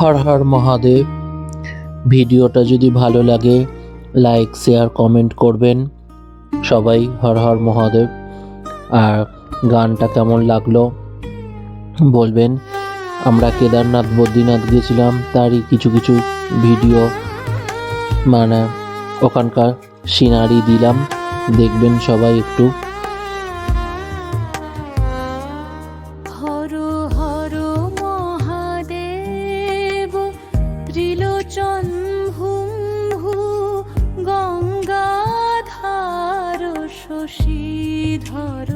হর হর মহাদেব। ভিডিওটা যদি ভালো লাগে লাইক শেয়ার কমেন্ট করবেন। সবাই হর হর মহাদেব। আর গানটা কেমন লাগল বলবেন। আমরা কেদারনাথ, বদ্রীনাথ গেছিলাম, তারই কিছু কিছু ভিডিও। মানে ওখানকার সিনারি দিলাম। দেখবেন সবাই একটু। শশীধর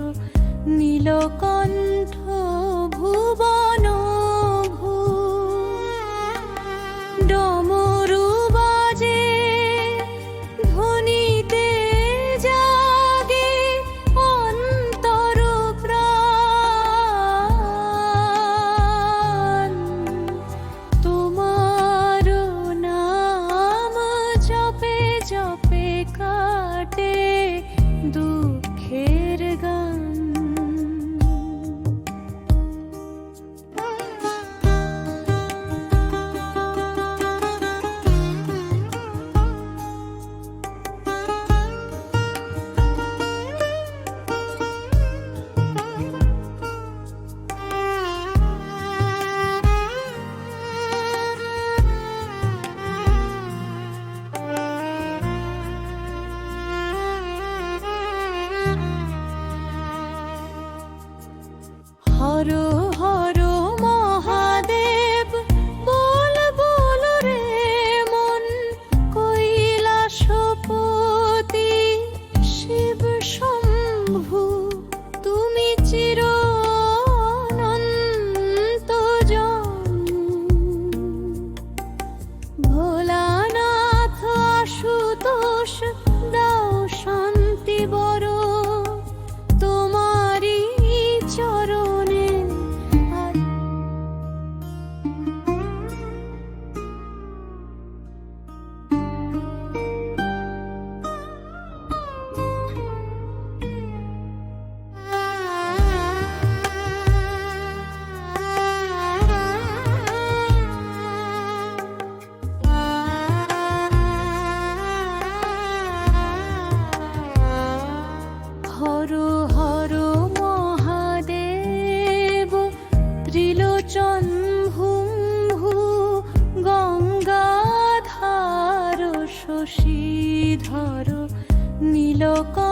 নীলকণ্ঠ ভুবন ভূ শশীধর নীলকণ্ঠ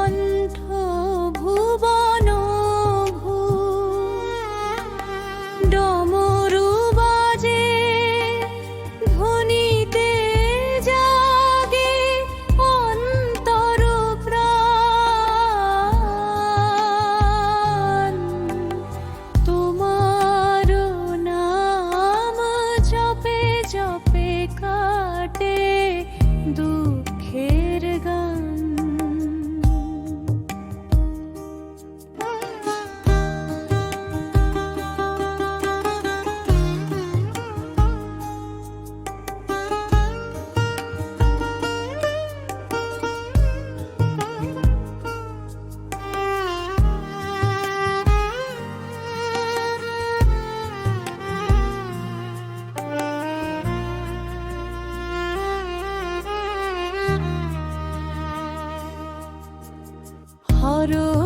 tomorrow.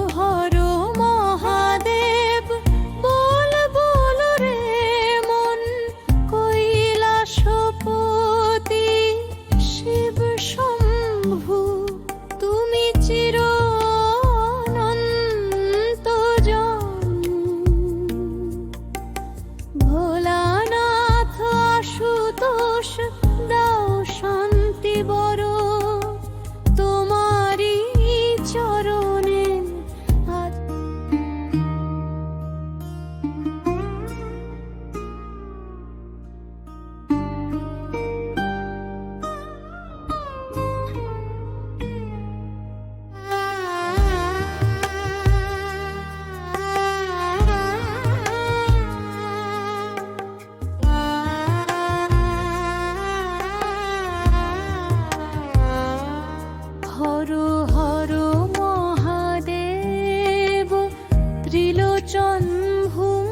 জন্মহুম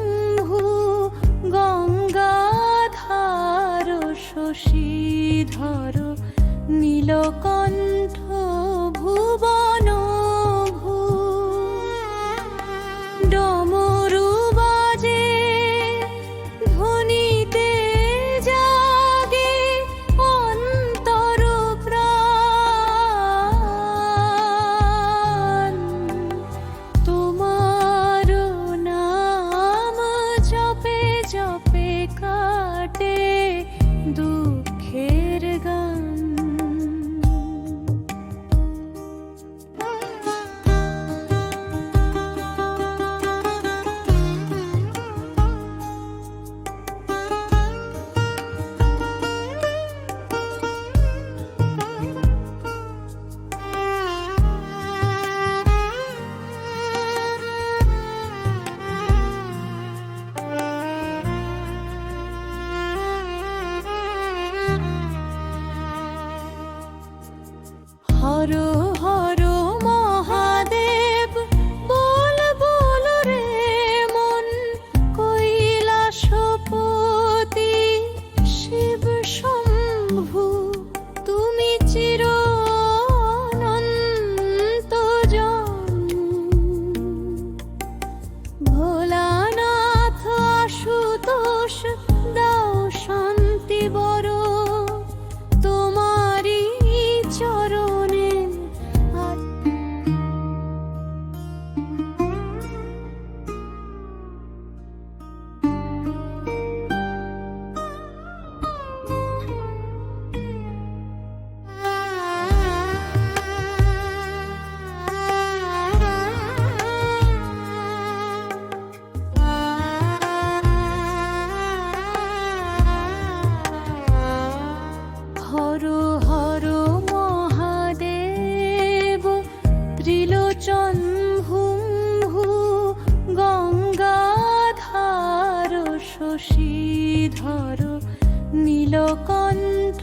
গঙ্গাধার শশীধর নীলকণ্ঠ শশীধর নীলকণ্ঠ